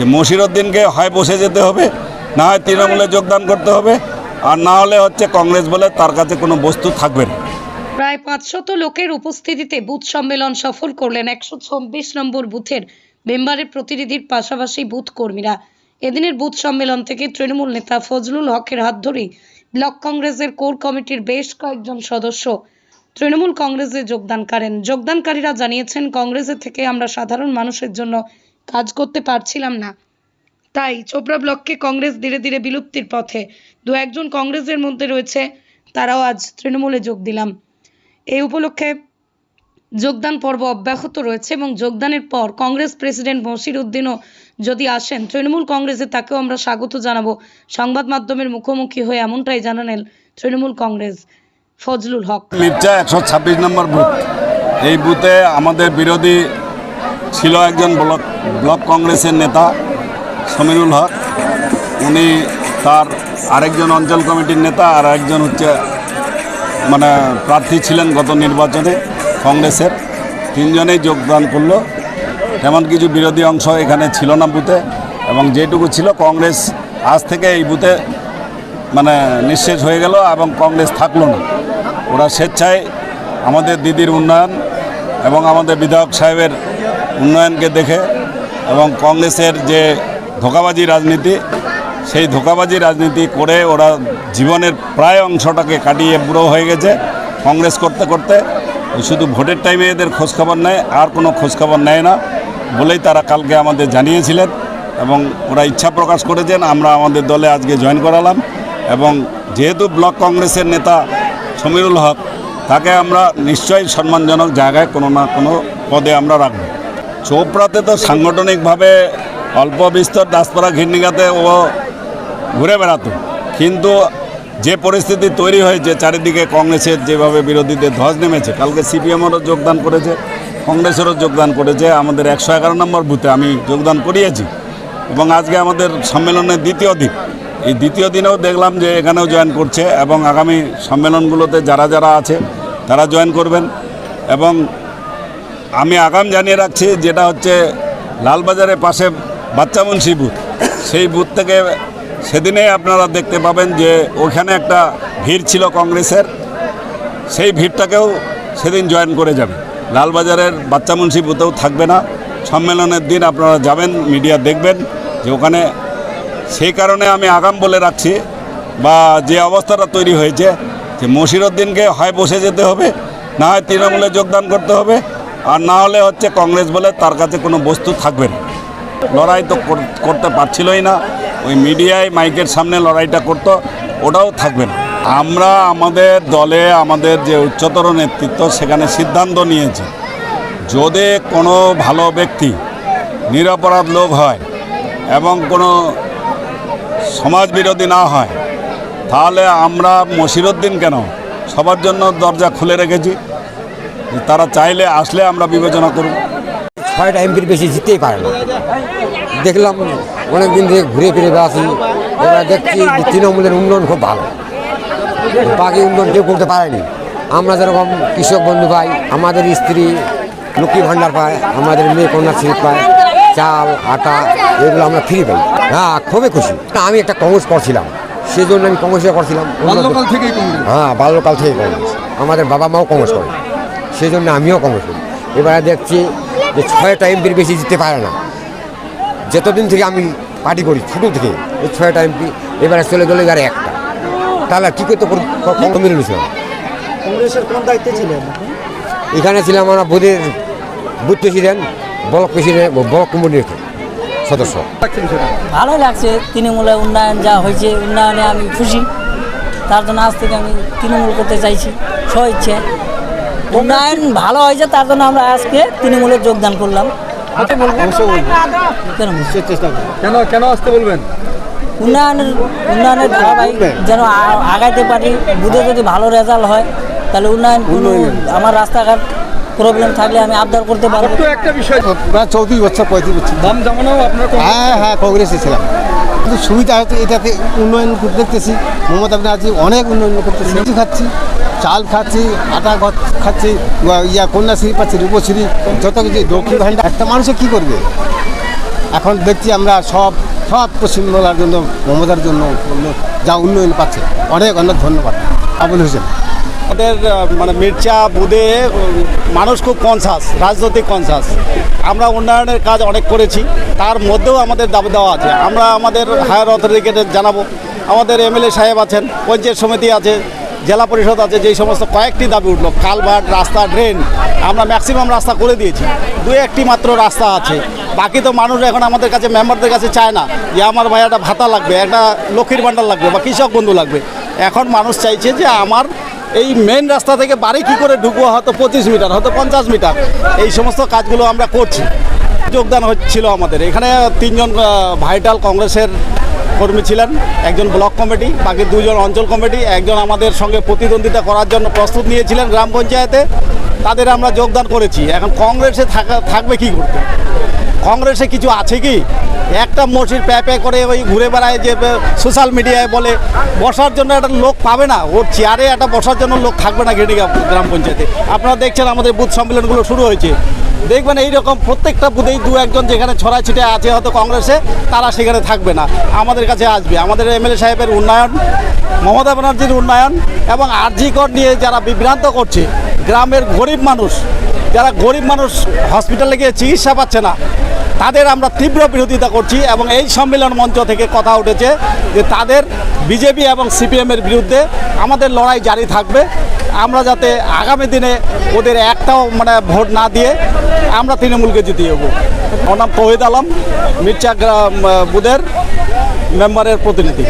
যে মশিরুদ্দিনকে হয় বসে যেতে হবে, না হয় তৃণমূলে যোগদান করতে হবে, আর না হলে হচ্ছে কংগ্রেস বলে তার কাছে কোনো বস্তু থাকবে না। প্রায় পাঁচশত লোকের উপস্থিতিতে বুথ সম্মেলন সফল করলেন একশো চব্বিশ নম্বর বুথের মেম্বারের প্রতিনিধির পাশাপাশি বুথ কর্মীরা। এদিনের বুথ সম্মেলন থেকে তৃণমূল নেতা ফজলুল হকের হাত ধরেই ব্লক কংগ্রেসের কোর কমিটির বেশ কয়েকজন সদস্য তৃণমূল কংগ্রেসে যোগদান করেন। যোগদানকারীরা জানিয়েছেন, কংগ্রেসের থেকে আমরা সাধারণ মানুষের জন্য কাজ করতে পারছিলাম না। তাই চোপড়া ব্লককে কংগ্রেস ধীরে ধীরে বিলুপ্তির পথে, দু একজন কংগ্রেসের মধ্যে রয়েছে, তারাও আজ তৃণমূলে যোগ দিলাম। এই উপলক্ষে যোগদান পর্ব অব্যাহত রয়েছে এবং যোগদানের পর কংগ্রেস প্রেসিডেন্ট মসির উদ্দিনও যদি আসেন, তৃণমূল কংগ্রেসে তাকেও আমরা স্বাগত জানাব। সংবাদ মাধ্যমের মুখোমুখি হয়ে এমনটাই জানালেন তৃণমূল কংগ্রেস ফজলুল হক। মির্জা একশো ছাব্বিশ নম্বর বুথ। এই বুথে আমাদের বিরোধী ছিল একজন ব্লক ব্লক কংগ্রেসের নেতা, সমীরুল হক। উনি তার আরেকজন অঞ্চল কমিটির নেতা আর একজন হচ্ছে মানে প্রার্থী ছিলেন গত নির্বাচনে কংগ্রেসের। তিনজনেই যোগদান করল। তেমন কিছু বিরোধী অংশ এখানে ছিল না বুথে এবং যেটুকু ছিল কংগ্রেস আজ থেকে এই বুথে মানে নিঃশেষ হয়ে গেল এবং কংগ্রেস থাকল না। ওরা স্বেচ্ছায় আমাদের দিদির উন্নয়ন এবং আমাদের বিধায়ক সাহেবের উন্নয়নকে দেখে এবং কংগ্রেসের যে ধোকাবাজি রাজনীতি, সেই ধোকাবাজি রাজনীতি করে ওরা জীবনের প্রায় অংশটাকে কাটিয়ে বুড়ো হয়ে গেছে। কংগ্রেস করতে করতে শুধু ভোটের টাইমে এদের খোঁজখবর নেয়, আর কোনো খোঁজখবর নেয় না বলেই তারা কালকে আমাদের জানিয়েছিলেন এবং ওরা ইচ্ছা প্রকাশ করেছেন, আমরা আমাদের দলে আজকে জয়েন করালাম এবং যেহেতু ব্লক কংগ্রেসের নেতা সমীরুল হক, তাকে আমরা নিশ্চয়ই সম্মানজনক জায়গায় কোনো না কোনো পদে আমরা রাখব। চোপড়াতে তো সাংগঠনিকভাবে অল্প বিস্তর দাসপাড়া ঘিরনিগাতে ও ঘুরে বেড়াতো। কিন্তু যে পরিস্থিতি তৈরি হয়েছে, চারিদিকে কংগ্রেসের যেভাবে বিরোধীদের ধ্বজ নেমেছে, কালকে সিপিএমেরও যোগদান করেছে, কংগ্রেসেরও যোগদান করেছে, আমাদের একশো এগারো নম্বর বুথে আমি যোগদান করিয়েছি। এবং আজকে আমাদের সম্মেলনের দ্বিতীয় দিন। এই দ্বিতীয় দিনেও দেখলাম যে এখানেও জয়েন করছে এবং আগামী সম্মেলনগুলোতে যারা যারা আছে, তারা জয়েন করবেন। এবং আমি আগাম জানিয়ে রাখছি, যেটা হচ্ছে লালবাজারের পাশে বাচ্চা মুন্সি বুথ। সেই বুথ থেকে সেদিনেই আপনারা দেখতে পাবেন যে ওখানে একটা ভিড় ছিল কংগ্রেসের। সেই ভিড়টাকেও সেদিন জয়েন করে যাবে। লালবাজারের বাচ্চা মুন্সি বুথেও থাকবে না। সম্মেলনের দিন আপনারা যাবেন, মিডিয়া দেখবেন যে ওখানে সেই কারণে আমি আগাম বলে রাখছি বা যে অবস্থাটা তৈরি হয়েছে যে মশিরুদ্দিনকে হয় বসে যেতে হবে, না হয় তৃণমূলে যোগদান করতে হবে। আর না হলে হচ্ছে কংগ্রেস বলে তার কাছে কোনো বস্তু থাকবে না। লড়াই তো করতে পারছিলই না। ওই মিডিয়ায় মাইকের সামনে লড়াইটা করতো, ওটাও থাকবে না। আমরা আমাদের দলে, আমাদের যে উচ্চতর নেতৃত্ব, সেখানে সিদ্ধান্ত নিয়েছে, যদি কোনো ভালো ব্যক্তি, নিরপরাধ লোক হয় এবং কোনো সমাজ বিরোধী না হয়, তাহলে আমরা মশিরুদ্দিন কেন? সবার জন্য দরজা খুলে রেখেছি। তারা চাইলে আসলে আমরা বিবেচনা করব। ছয়টা এমপির বেশি জিততেই পারে না। দেখলাম অনেক দিন থেকে ঘুরে ফিরে আসি এবার দেখছি তৃণমূলের উন্নয়ন খুব ভালো। বাকি উন্নয়ন কেউ করতে পারেনি। আমরা যেরকম কৃষক বন্ধু পাই আমাদের স্ত্রী লক্ষ্মী ভাণ্ডার পায় আমাদের মেয়ে কন্যাশ্রী পায় চাল আটা এগুলো আমরা ফ্রি পাই। হ্যাঁ খুবই খুশি। আমি একটা কংগ্রেস করছিলাম। সেই জন্য আমি কংগ্রেসে করছিলাম। হ্যাঁ বাল্যকাল থেকে কংগ্রেস। আমাদের বাবা মাও কংগ্রেস করে। সেই জন্য আমিও কংগ্রেস করি। এবারে দেখছি যে ছয়টা এমপির বেশি জিততে পারে না। যতদিন থেকে আমি পার্টি করি ছোটো থেকে এই ছয়টা এমপি এবারে চলে গেলে এবারে একটা। তাহলে কী করতে মিলে নিয়েছিলাম কংগ্রেসের কোন দায়িত্বে ছিলেন? এখানে ছিলাম আমরা বুধের booth president block president block কমিটির সদস্য। ভালোই লাগছে তৃণমূলের উন্নয়ন যা হয়েছে উন্নয়নে আমি খুশি। তার জন্য আজ থেকে আমি তৃণমূল করতে চাইছি। স্বইচ্ছে উন্নয়ন ভালো হয়েছে তার জন্য আমরা আজকে তৃণমূলে যোগদান করলাম। বলব কেন কেন কেন আসতে বলবেন? উন্নয়নের উন্নয়নের ধারাবাহিক যেন আগাইতে পারি বুধে যদি ভালো রেজাল্ট হয় তাহলে উন্নয়ন কোনো আমার রাস্তাঘাট প্রবলেম থাকলে আমি আবদার করতে পারব। তো একটা বিষয় প্রায় চৌত্রিশ বছর পঁয়ত্রিশ বছর। দাম জামানো আপনার হ্যাঁ হ্যাঁ কংগ্রেসে ছিলাম। কিন্তু সুবিধা হয়তো এটাতে উন্নয়ন দেখতেছি। মমতা ব্যানার্জি অনেক উন্নয়ন করতেছি। কিছু খাচ্ছি। চাল খাচ্ছি, আটা খাচ্ছি ইয়া কন্যাশ্রী পাচ্ছি, রূপশ্রী, যত কিছু, দক্ষিণ ভান্ডার একটা মানুষে কী করবে? এখন দেখছি আমরা সব সব পশ্চিমবাংলার জন্য, মমতার জন্য যা উন্নয়ন পাচ্ছে। অনেক অনেক ধন্যবাদ। আবুল হোসেন। আমাদের মানে মির্চা, বুদে, মানুষ খুব কনসাস রাজনৈতিক কনসাস আমরা উন্নয়নের কাজ অনেক করেছি, তার মধ্যেও আমাদের দাবি দেওয়া আছে। আমরা আমাদের হায়ার অথরিটিকে জানাব। আমাদের এমএলএ সাহেব আছেন, পঞ্চায়েত সমিতি আছে জেলা পরিষদ আছে, যেই সমস্ত কয়েকটি দাবি উঠল, কালভার্ট রাস্তা, ড্রেন, আমরা ম্যাক্সিমাম রাস্তা করে দিয়েছি। দু একটি মাত্র রাস্তা আছে। বাকি তো মানুষ এখন আমাদের কাছে মেম্বারদের কাছে চায় না যে আমার ভাই একটা ভাতা লাগবে, একটা লক্ষ্মীর ভাণ্ডার লাগবে বা কৃষক বন্ধু লাগবে। এখন মানুষ চাইছে যে আমার এই মেন রাস্তা থেকে বাড়ি কি করে ঢুকবো, হয়তো পঁচিশ মিটার, হয়তো পঞ্চাশ মিটার। এই সমস্ত কাজগুলো আমরা করছি। যোগদান হচ্ছিল আমাদের। এখানে তিনজন ভাইটাল কংগ্রেসের কর্মী ছিলেন, একজন ব্লক কমিটি, বাকি দুজন অঞ্চল কমিটি, একজন আমাদের সঙ্গে প্রতিদ্বন্দ্বিতা করার জন্য প্রস্তুত নিয়েছিলেন গ্রাম পঞ্চায়েতে। তাদের আমরা যোগদান করেছি। এখন কংগ্রেসে থাকা, থাকবে কি করতে? কংগ্রেসে কিছু আছে কি? একটা মসজিদ প্যা প্যা করে ওই ঘুরে বেড়ায় যে সোশ্যাল মিডিয়ায় বলে, বসার জন্য একটা লোক পাবে না। ওর চেয়ারে একটা বসার জন্য লোক থাকবে না ঘেটে গ্রাম পঞ্চায়েতে। আপনারা দেখছেন আমাদের বুথ সম্মেলনগুলো শুরু হয়েছে। দেখবেন এইরকম প্রত্যেকটা বুথেই দু একজন যেখানে ছড়ায় ছিটে আছে হয়তো কংগ্রেসে, তারা সেখানে থাকবে না। আমাদের কাছে আসবে। আমাদের এমএলএ সাহেবের উন্নয়ন, মমতা ব্যানার্জির উন্নয়ন এবং আরজিকর নিয়ে যারা বিভ্রান্ত করছে, গ্রামের গরিব মানুষ, যারা গরিব মানুষ হসপিটালে গিয়ে চিকিৎসা পাচ্ছে না, তাদের আমরা তীব্র বিরোধিতা করছি এবং এই সম্মেলন মঞ্চ থেকে কথা উঠেছে যে তাদের বিজেপি এবং সিপিএমের বিরুদ্ধে আমাদের লড়াই জারি থাকবে। আমরা যাতে আগামী দিনে ওদের একটাও মানে ভোট না দিয়ে আমরা তৃণমূলকে জিতিয়ে দেবো আমার নাম তহিদ আলম মির্চা আহ, মেম্বারের প্রতিনিধি।